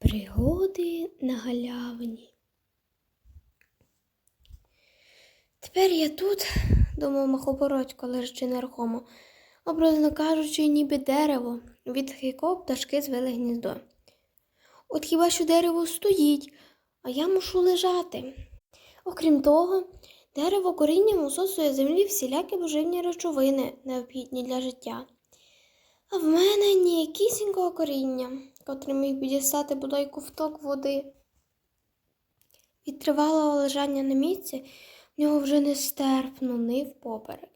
Пригоди на галявині. Тепер я тут, думав Махобородько, лежачи нерухомо, образно кажучи, ніби дерево, від якого пташки звели гніздо. От хіба що дерево стоїть, а я мушу лежати. Окрім того, дерево корінням усосує землі всілякі поживні речовини, необхідні для життя. А в мене ніякісінького коріння, котре міг б дістати бодай ковток води. Від тривалого лежання на місці в нього вже нестерпно нив поперек.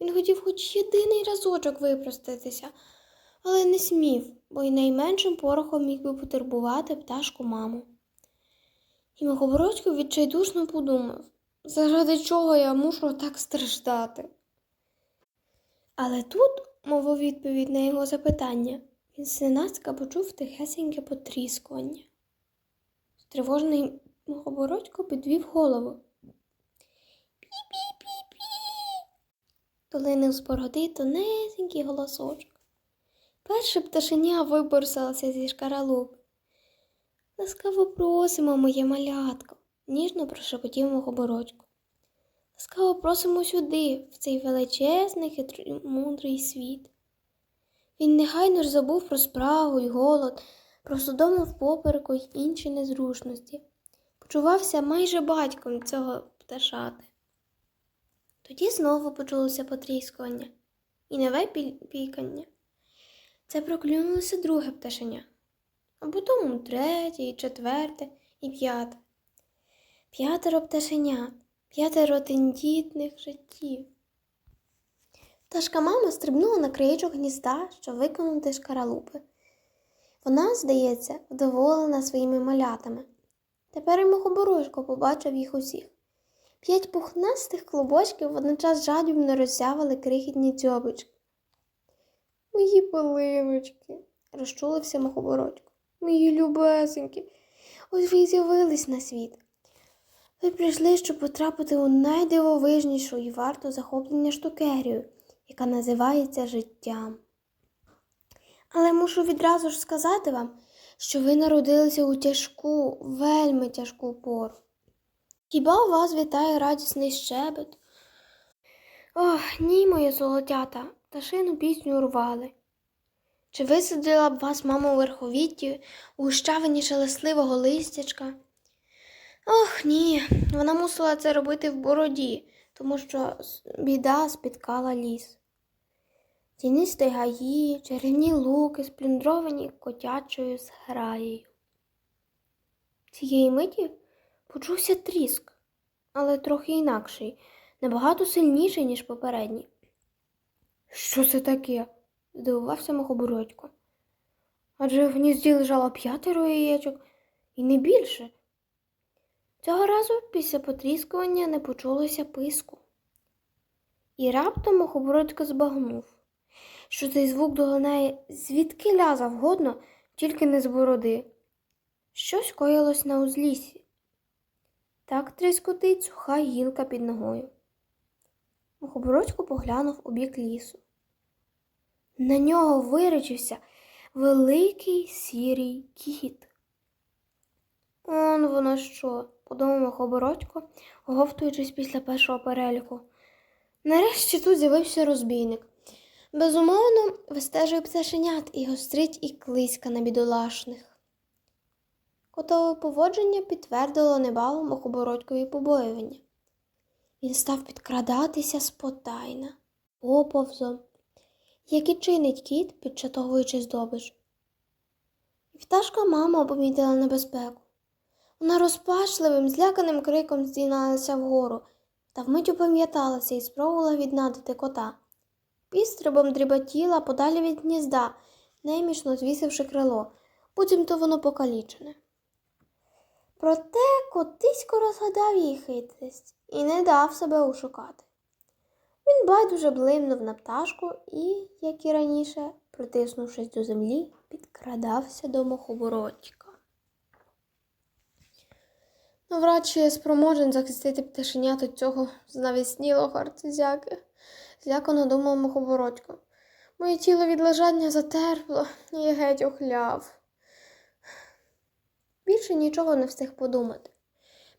Він хотів хоч єдиний разочок випростатися, але не смів, бо й найменшим порохом міг би потурбувати пташку маму. І Михобородько відчайдушно подумав, заради чого я мушу так страждати. Але тут, мов у відповідь на його запитання, він зненацька почув тихесеньке потріскування. Стривожений Мухобородько підвів голову. Пі-пі-пі-пі. Долинив з бороди тонесенький голосочок. Перше пташеня виборсалося зі шкаралуп. Ласкаво просимо, моє малятко, ніжно прошепотів Мухобородько. Ласкаво просимо сюди, в цей величезний хитрий мудрий світ. Він негайно ж забув про спрагу й голод, про судому попереку й інші незручності. Почувався майже батьком цього пташати. Тоді знову почулося потріскування і нове пікання. Це проклюнулося друге пташеня, а потім третє, і четверте і п'яте. П'ятеро пташенят, п'ятеро тендітних життів. Пташка мама стрибнула на краєчок гнізда, щоб виконати шкаралупи. Вона, здається, вдоволена своїми малятами. Тепер і Мухоборожко побачив їх усіх. П'ять пухнастих клубочків водночас жадібно роззявили крихітні дзьобички. Мої пилиночки, розчулився Мухобородько. Мої любесенькі, ось ви й з'явились на світ. Ви прийшли, щоб потрапити у найдивовижнішу і варту захоплення штукерію, яка називається життям. Але мушу відразу ж сказати вам, що ви народилися у тяжку, вельми тяжку пору. Хіба у вас вітає радісний щебет? Ох, ні, моє золотята, пташину пісню рвали. Чи висадила б вас мама у верховітті, у гущавині шелесливого листячка? Ох, ні, вона мусила це робити в бороді, тому що біда спіткала ліс. Тінисті гаї, чарівні луки, сплюндровані котячою зграєю. Цієї миті почувся тріск, але трохи інакший, набагато сильніший, ніж попередній. Що це таке? здивувався Мохобородько. Адже в гнізді лежало п'ятеро яєчок і не більше. Цього разу після потріскування не почулося писку. І раптом Мохобородько збагнув, що цей звук долинає звідки ля завгодно, тільки не з бороди. Щось коїлось на узліссі. Так тріскотить суха гілка під ногою. Мухобородько поглянув у бік лісу. На нього виречився великий сірий кіт. Он воно що, подумав Мухобородько, оговтуючись після першого переліку. Нарешті тут з'явився розбійник. Безумовно, вистежує пташенят і гострить і клиська на бідолашних. Котове поводження підтвердило небавом Мухобородькові побоювання. Він став підкрадатися спотайна, оповзом, як і чинить кіт, підчатовуючи здобич. І пташка мама помітила небезпеку. Вона розпачливим, зляканим криком здійналася вгору та вмить опам'яталася і спробувала віднадити кота. Пістрибом дріботіла подалі від гнізда, немічно звісивши крило, буцімто воно покалічене. Проте котисько розгадав її хитрість і не дав себе ушукати. Він байдуже блимнув на пташку і, як і раніше, притиснувшись до землі, підкрадався до мохобородька. Навряд чи я спроможен захистити пташенят від цього знавіснілого арцизяки, злякано думав мохобородько. Моє тіло від лежання затерпло і я геть охляв. більше нічого не встиг подумати.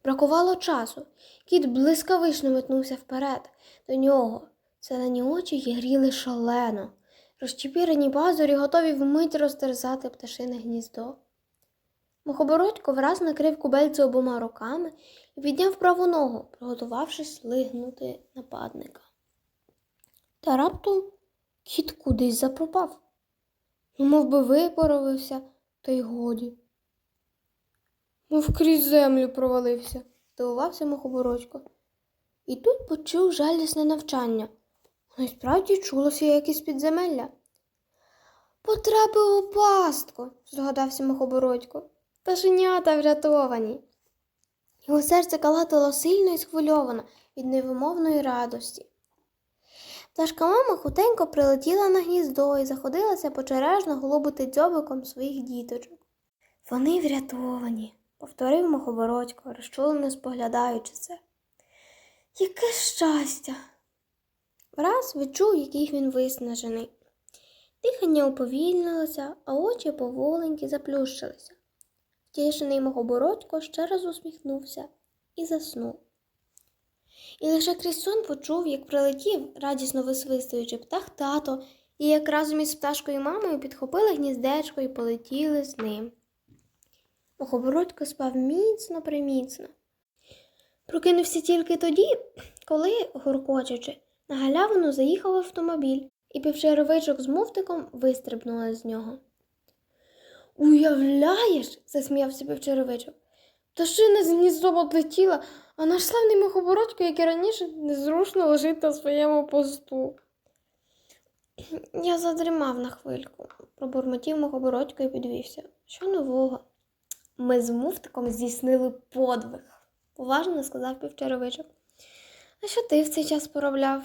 Бракувало часу. Кіт блискавично метнувся вперед. До нього. Зелені очі гріли шалено. Розчепірені пазурі готові вмить розтерзати пташине гніздо. Мухобородько враз накрив кубельце обома руками і підняв праву ногу, приготувавшись лигнути нападника. Та раптом кіт кудись запропав. Ну, мов би випаровився, та й годі. Мов крізь землю провалився, здивувався мухобородько. І тут почув жалісне навчання. Воно й справді чулося якесь підземелля. Потрапив у пастку, здогадався мухобородько. Пташенята врятовані. Його серце калатало сильно і схвильовано від невимовної радості. Пташка мама хутенько прилетіла на гніздо і заходилася почережно голубити дзьобиком своїх діточок. Вони врятовані, повторив мухобородько, розчулено споглядаючи це. Яке щастя! Враз відчув, який він виснажений. Дихання уповільнилося, а очі поволеньки заплющилися. Втішений мухобородько ще раз усміхнувся і заснув. І лише крізь сон почув, як прилетів, радісно висвистуючи птах тато, і як разом із пташкою мамою підхопили гніздечко і полетіли з ним. Мухобородько спав міцно приміцно. Прокинувся тільки тоді, коли, гуркочучи, на галявину заїхав автомобіль, і півчаровичок з муфтиком вистрибнула з нього. Уявляєш, засміявся півчаровичок. Пташина з гніздом отлетіла, а наш славний мухобородько, як і раніше, незрушно лежить на своєму посту. Я задрімав на хвильку, пробурмотів мухобородько і підвівся. Що нового? Ми з муфтиком здійснили подвиг, поважно сказав півчаровичок. А що ти в цей час поробляв?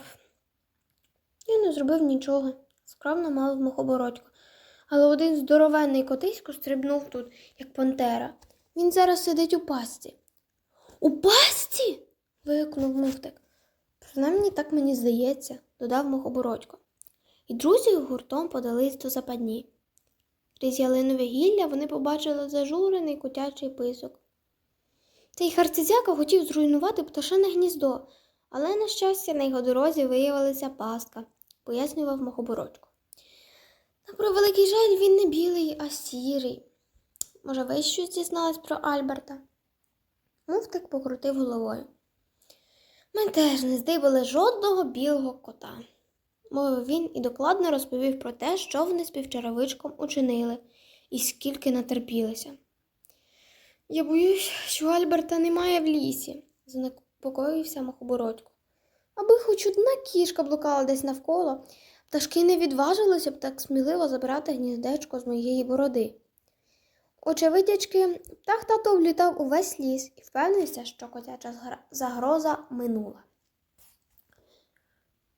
Я не зробив нічого, скромно мав мухобородько. Але один здоровенний котисько стрибнув тут, як пантера. Він зараз сидить у пастці. У пастці? вигукнув муфтик. Принаймні так мені здається, додав мухобородько. І друзі гуртом подались до западні. Крізь ялинове гілля вони побачили зажурений котячий писок. Цей харцизяка хотів зруйнувати пташине гніздо, але, на щастя, на його дорозі виявилася пастка, пояснював мухобородько. На превеликий жаль, він не білий, а сірий. Може, ви щось дізнались про Альберта? Муфтик покрутив головою. Ми теж не здибали жодного білого кота, мовив він і докладно розповів про те, що вони з півчаровичком учинили і скільки натерпілися. Я боюсь, що Альберта немає в лісі, занепокоївся Махобородько. Аби хоч одна кішка блукала десь навколо, пташки не відважилися б так сміливо забрати гніздечко з моєї бороди. Очевидячки, птах тато влітав увесь ліс і впевнився, що котяча загроза минула.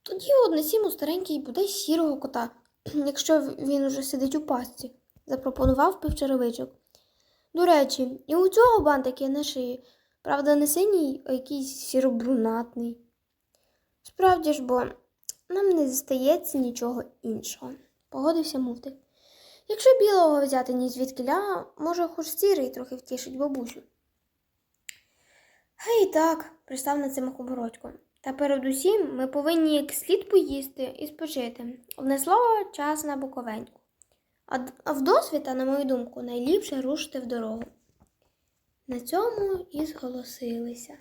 Тоді однесімо старенький бодай сірого кота, якщо він уже сидить у пастці, запропонував півчаровичок. До речі, і у цього бантик є на шиї, правда, не синій, а якийсь сіробрунатний. Справді ж бо нам не зістається нічого іншого, погодився муфтик. Якщо білого взяти ні звідкиля, може, хоч сірий трохи втішить бабусю. Гей так, пристав на це Махобородько. Та передусім ми повинні як слід поїсти і спочити. Одне слово, час на д- а в досвіта, на мою думку, найліпше рушити в дорогу. На цьому і зголосилися.